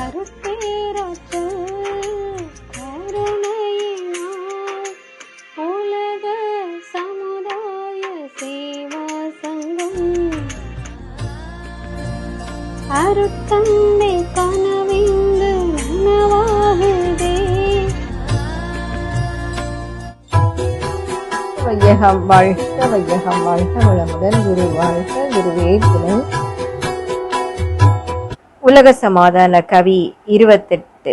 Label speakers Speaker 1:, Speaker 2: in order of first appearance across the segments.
Speaker 1: அருட்பேராற்றல் கனவிந்து நனவாகுதே
Speaker 2: வையகம் வாழ்க வையகம் வாழ்க வளமுடன் குரு வாழ்க குருவே துணை. உலக சமாதான கவி இருபத்தெட்டு.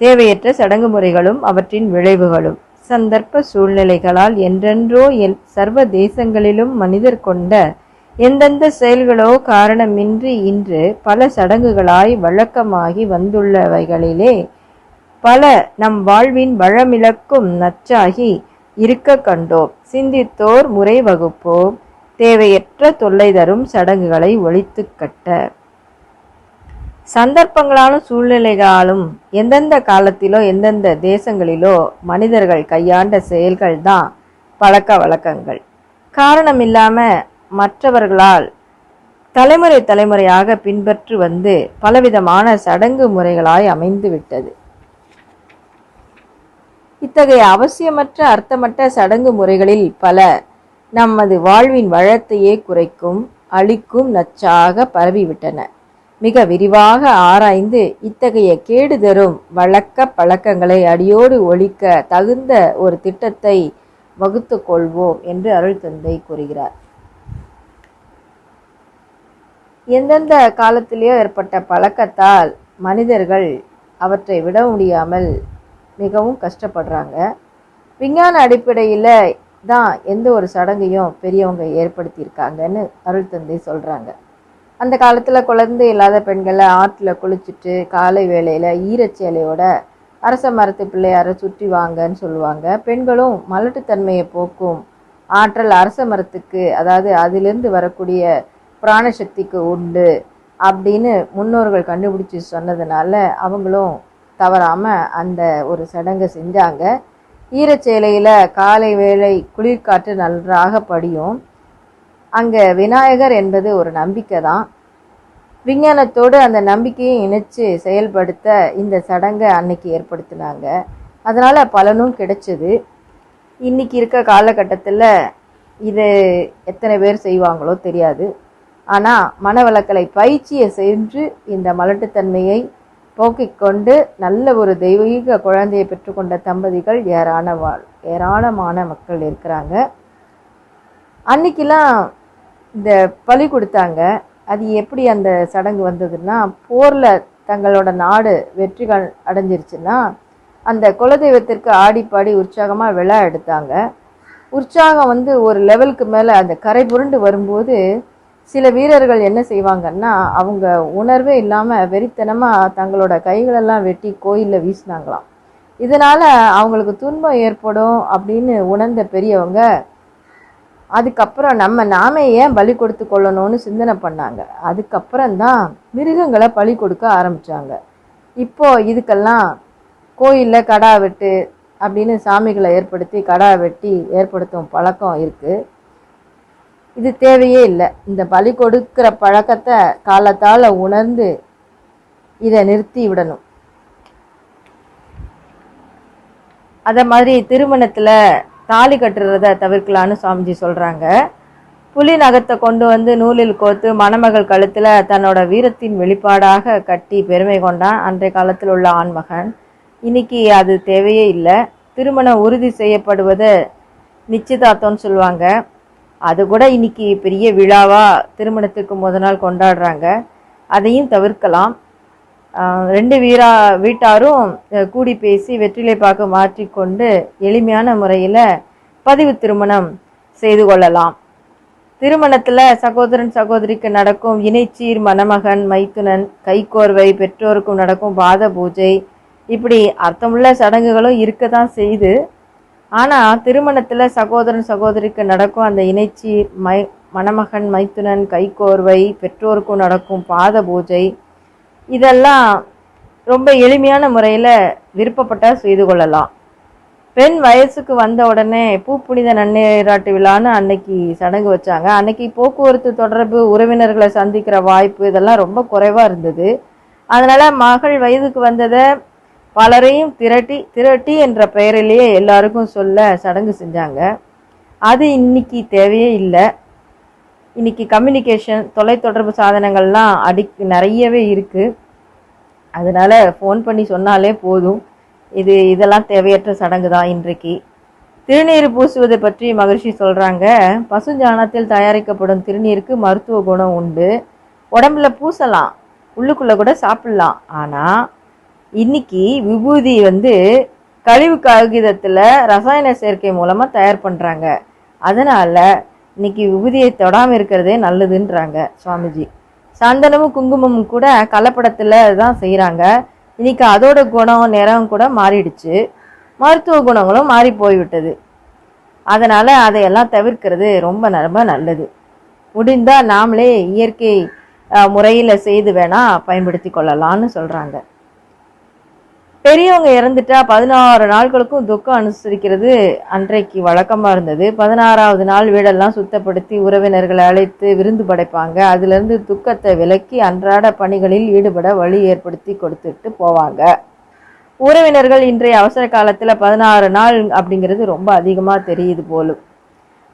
Speaker 2: தேவையற்ற சடங்கு முறைகளும் அவற்றின் விளைவுகளும் சந்தர்ப்ப சூழ்நிலைகளால் என்றென்றோ எல் சர்வ தேசங்களிலும் மனிதர் கொண்ட எந்தெந்த செயல்களோ காரணமின்றி இன்று பல சடங்குகளாய் வழக்கமாகி வந்துள்ளவைகளிலே பல நம் வாழ்வின் வளமிழக்கும் நச்சாகி இருக்க கண்டோம். சிந்தித்தோர் முறை வகுப்போம். தேவையற்ற தொல்லை தரும் சடங்குகளை ஒழித்து கட்ட. சந்தர்ப்பங்களாலும் சூழ்நிலைகளாலும் எந்தெந்த காலத்திலோ எந்தெந்த தேசங்களிலோ மனிதர்கள் கையாண்ட செயல்கள் தான் பழக்க வழக்கங்கள். காரணம் இல்லாம மற்றவர்களால் தலைமுறை தலைமுறையாக பின்பற்றி வந்து பலவிதமான சடங்கு முறைகளாய் அமைந்து விட்டது. இத்தகைய அவசியமற்ற அர்த்தமற்ற சடங்கு முறைகளில் பல நமது வாழ்வின் வளத்தையே குறைக்கும் அழிக்கும் நச்சாக பரவிவிட்டன. மிக விரிவாக ஆராய்ந்து இத்தகைய கேடு தரும் வழக்க பழக்கங்களை அடியோடு ஒழிக்க தகுந்த ஒரு திட்டத்தை வகுத்து கொள்வோம் என்று அருள் தந்தை கூறுகிறார். எந்தெந்த காலத்திலேயோ ஏற்பட்ட பழக்கத்தால் மனிதர்கள் அவற்றை விட முடியாமல் மிகவும் கஷ்டப்படுறாங்க. விஞ்ஞான அடிப்படையில் தான் எந்த ஒரு சடங்கையும் பெரியவங்க ஏற்படுத்தியிருக்காங்கன்னு அருள் தந்தை சொல்கிறாங்க அந்த காலத்தில் குழந்தை இல்லாத பெண்களை ஆற்றுல குளிச்சுட்டு காலை வேளையில் ஈரச்சேலையோட அரச மரத்து பிள்ளையாரை சுற்றி வாங்கன்னு சொல்லுவாங்க. பெண்களும் மலட்டுத்தன்மையை போக்கும் ஆற்றல் அரச மரத்துக்கு அதாவது அதிலிருந்து வரக்கூடிய பிராணசக்திக்கு உண்டு அப்படின்னு முன்னோர்கள் கண்டுபிடிச்சி சொன்னதுனால அவங்களும் தவறாமல் அந்த ஒரு சடங்கை செஞ்சாங்க. ஈரச்சேலையில் காலை வேளை குளிர்காற்று நன்றாக படியும். அங்கே விநாயகர் என்பது ஒரு நம்பிக்கை தான் விஞ்ஞானத்தோடு அந்த நம்பிக்கையை இணைச்சு செயல்படுத்த இந்த சடங்கை அன்னைக்கு ஏற்படுத்தினாங்க. அதனால் பலனும் கிடைச்சது. இன்னைக்கு இருக்க காலகட்டத்தில் இது எத்தனை பேர் செய்வாங்களோ தெரியாது. ஆனால் மனவளக்கலை பயிற்சியை சென்று இந்த மலட்டுத்தன்மையை போக்கிக் கொண்டு நல்ல ஒரு தெய்வீக குழந்தையை பெற்றுக்கொண்ட தம்பதிகள் ஏராள வாழ் ஏராளமான மக்கள் இருக்கிறாங்க. அன்னைக்கெல்லாம் இந்த பலி கொடுத்தாங்க. அது எப்படி அந்த சடங்கு வந்ததுன்னா போரில் தங்களோட நாடு வெற்றிகள் அடைஞ்சிருச்சுன்னா அந்த குலதெய்வத்திற்கு ஆடி பாடி உற்சாகமாக விழா எடுத்தாங்க. உற்சாகம் வந்து ஒரு லெவலுக்கு மேலே அந்த கரை புரண்டு வரும்போது சில வீரர்கள் என்ன செய்வாங்கன்னா அவங்க உணர்வே இல்லாமல் வெறித்தனமாக தங்களோட கைகளெல்லாம் வெட்டி கோயிலில் வீசினாங்களாம். இதனால் அவங்களுக்கு துன்பம் ஏற்படும் அப்படின்னு உணர்ந்த பெரியவங்க அதுக்கப்புறம் நம்ம நாமே ஏன் பலி கொடுத்து கொள்ளணும்னு சிந்தனை பண்ணாங்க. அதுக்கப்புறம் தான் மிருகங்களை பலி கொடுக்க ஆரம்பித்தாங்க இப்போ இதுக்கெல்லாம் கோயிலில் கடா வெட்டு அப்படின்னு சாமிகளை ஏற்படுத்தி கடா வெட்டி ஏற்படுத்தும் பழக்கம் இருக்குது இது தேவையே இல்லை. இந்த பலி கொடுக்கிற பழக்கத்தை காலத்தால் உணர்ந்து இதை நிறுத்தி விடணும். அதை மாதிரி திருமணத்தில் தாலி கட்டுறத தவிர்க்கலான்னு சுவாமிஜி சொல்கிறாங்க புலி நகத்தை கொண்டு வந்து நூலில் கோத்து மணமகள் கழுத்தில் தன்னோட வீரத்தின் வெளிப்பாடாக கட்டி பெருமை கொண்டான் அன்றைய காலத்தில் உள்ள ஆண்மகன். இன்னைக்கு அது தேவையே இல்லை. திருமணம் உறுதி செய்யப்படுவது நிச்சயதார்த்தம்னு சொல்லுவாங்க. அது கூட இன்னைக்கு பெரிய விழாவாக திருமணத்துக்கு முத நாள் கொண்டாடுறாங்க. அதையும் தவிர்க்கலாம். ரெண்டு வீரா வீட்டாரும் கூடி பேசி வெற்றிலை பாக்கு மாற்றிக்கொண்டு எளிமையான முறையில் பதிவு திருமணம் செய்து கொள்ளலாம். திருமணத்தில் சகோதரன் சகோதரிக்கு நடக்கும் இணைச்சீர் மணமகன் மைத்துனன் கைக்கோர்வை பெற்றோருக்கும் நடக்கும் பாத பூஜை இப்படி அர்த்தமுள்ள சடங்குகளும் இருக்க தான் செய்து ஆனால் திருமணத்தில் சகோதரன் சகோதரிக்கு நடக்கும் அந்த இணைச்சி மை மணமகன் மைத்துனன் கைக்கோர்வை பெற்றோருக்கும் நடக்கும் பாத பூஜை இதெல்லாம் ரொம்ப எளிமையான முறையில் விருப்பப்பட்டால் செய்து கொள்ளலாம். பெண் வயசுக்கு வந்த உடனே பூப்புனித நன்னீராட்டு விழான்னு அன்னைக்கு சடங்கு வச்சாங்க. அன்னைக்கு போக்குவரத்து தொடர்பு உறவினர்களை சந்திக்கிற வாய்ப்பு இதெல்லாம் ரொம்ப குறைவாக இருந்தது. அதனால் மகள் வயதுக்கு வந்ததை பலரையும் திரட்டி திரட்டி என்ற பெயரிலேயே எல்லாருக்கும் சொல்ல சடங்கு செஞ்சாங்க. அது இன்னைக்கு தேவையே இல்லை. இன்னைக்கு கம்யூனிகேஷன் தொலைத்தொடர்பு சாதனங்கள்லாம் அடிக் நிறையவே இருக்குது அதனால் ஃபோன் பண்ணி சொன்னாலே போதும். இது இதெல்லாம் தேவையற்ற சடங்கு தான் இன்றைக்கு. திருநீர் பூசுவதை பற்றி மகிழ்ச்சி சொல்கிறாங்க பசுஞ்சாணத்தில் தயாரிக்கப்படும் திருநீருக்கு மருத்துவ குணம் உண்டு. உடம்புல பூசலாம். உள்ளுக்குள்ளே கூட சாப்பிட்லாம். ஆனால் இன்னைக்கு விபூதி வந்து கழிவு காகிதத்தில் ரசாயன சேர்க்கை மூலமாக தயார் பண்ணுறாங்க அதனால் இன்னைக்கு விபூதியை தொடாமல் இருக்கிறதே நல்லதுன்றாங்க சுவாமிஜி. சந்தனமும் குங்குமமும் கூட கலப்படத்தில் தான் செய்கிறாங்க இன்னைக்கு அதோட குணம் நிறம் கூட மாறிடுச்சு. மருத்துவ குணங்களும் மாறி போய்விட்டது. அதனால் அதையெல்லாம் தவிர்க்கிறது ரொம்ப ரொம்ப நல்லது. முடிந்தால் நாமளே இயற்கை முறையில் செய்து வேணால் பயன்படுத்தி கொள்ளலாம்னு சொல்கிறாங்க பெரியவங்க இறந்துட்டா பதினாறு நாட்களுக்கும் துக்கம் அனுசரிக்கிறது அன்றைக்கு வழக்கமாக இருந்தது. பதினாறாவது நாள் வீடெல்லாம் சுத்தப்படுத்தி உறவினர்களை அழைத்து விருந்து படைப்பாங்க. அதிலிருந்து துக்கத்தை விலக்கி அன்றாட பணிகளில் ஈடுபட வழி ஏற்படுத்தி கொடுத்துட்டு போவாங்க. உறவினர்கள் இன்றைய அவசர காலத்தில் பதினாறு நாள் அப்படிங்கிறது ரொம்ப அதிகமாக தெரியுது போலும்.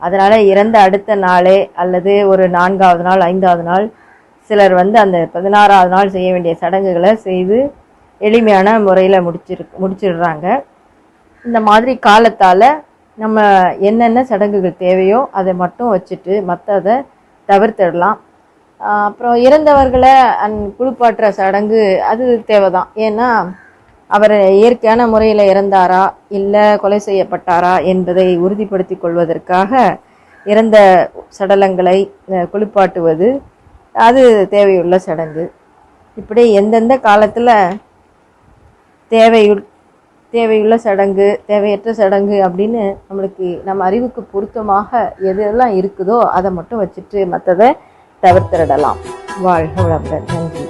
Speaker 2: அதனால் இறந்த அடுத்த நாளே அல்லது ஒரு நான்காவது நாள் ஐந்தாவது நாள் சிலர் வந்து அந்த பதினாறாவது நாள் செய்ய வேண்டிய சடங்குகளை செய்து எளிமையான முறையில் முடிச்சிரு முடிச்சிடுறாங்க. இந்த மாதிரி காலத்தால் நம்ம என்னென்ன சடங்குகள் தேவையோ அதை மட்டும் வச்சுட்டு மற்றதை தவிர்த்திடலாம். அப்புறம் இறந்தவர்களை அந் குளிப்பாட்டுற சடங்கு அது தேவை தான் ஏன்னா அவர் இயற்கையான முறையில் இறந்தாரா இல்லை கொலை செய்யப்பட்டாரா என்பதை உறுதிப்படுத்தி கொள்வதற்காக இறந்த சடலங்களை குளிப்பாட்டுவது அது தேவையுள்ள சடங்கு. இப்படி எந்தெந்த காலத்தில் தேவையுள் தேவையுள்ள சடங்கு தேவையற்ற சடங்கு அப்படின்னு நம்மளுக்கு நம்ம அறிவுக்கு பொருத்தமாக எதெல்லாம் இருக்குதோ அதை மட்டும் வச்சுட்டு மற்றதை தவிர்த்திடலாம். வாழ்க வளமுடன். நன்றி.